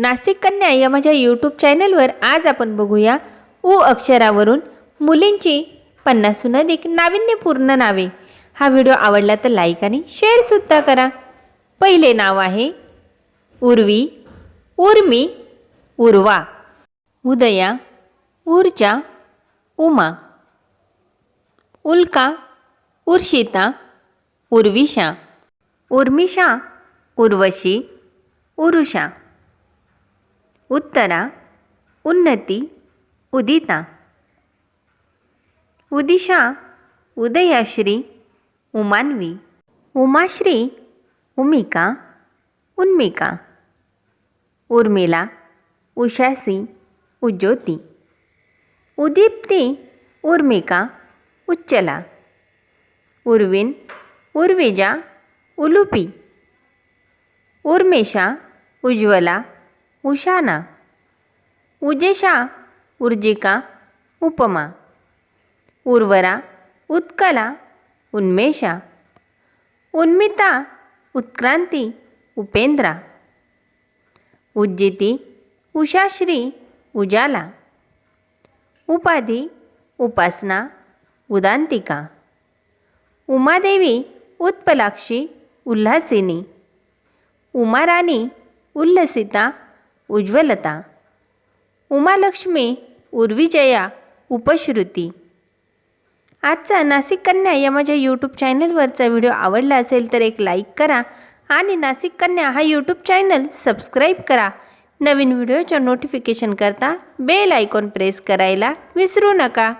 नाशिक कन्या या माझ्या यूट्यूब चॅनलवर आज आपण बघूया उ अक्षरावरून मुलींची पन्नासहून अधिक नाविन्यपूर्ण नावे. हा व्हिडिओ आवडला तर लाईक आणि शेअरसुद्धा करा. पहिले नाव आहे उर्वी उर्मी उर्वा. उदया ऊर्जा उमा. उल्का उर्शिता उर्विशा. उर्मिषा उर्वशी उरुषा. उत्तरा उन्नती उदिता. उदिशा उदयाश्री उमान्वी. उमाश्री उमिका उन्मिका. उर्मिला उषासी उज्योती. उदीप्ती उर्मिका उच्चला. उर्विन उर्विजा उलुपी. उर्मेशा उज्ज्वला उशाना उजेशा उर्जिका उपमा. उर्वरा उत्कला उन्मेषा. उन्मिता उत्क्रांती उपेंद्रा. उज्जिती उषाश्री उजाला. उपाधी उपासना उदांतिका. उमादेवी उत्पलाक्षी उल्हासिनी. उमाराणी उल्लसिता उज्ज्वलता. उमालक्ष्मी उर्विजया उपश्रुती. आजचा नाशिक कन्या या माझ्या यूट्यूब चॅनलवरचा व्हिडिओ आवडला असेल तर एक लाईक करा आणि नाशिक कन्या हा यूट्यूब चॅनल सबस्क्राईब करा. नवीन व्हिडिओच्या नोटिफिकेशन करता बेल आयकॉन प्रेस करायला विसरू नका.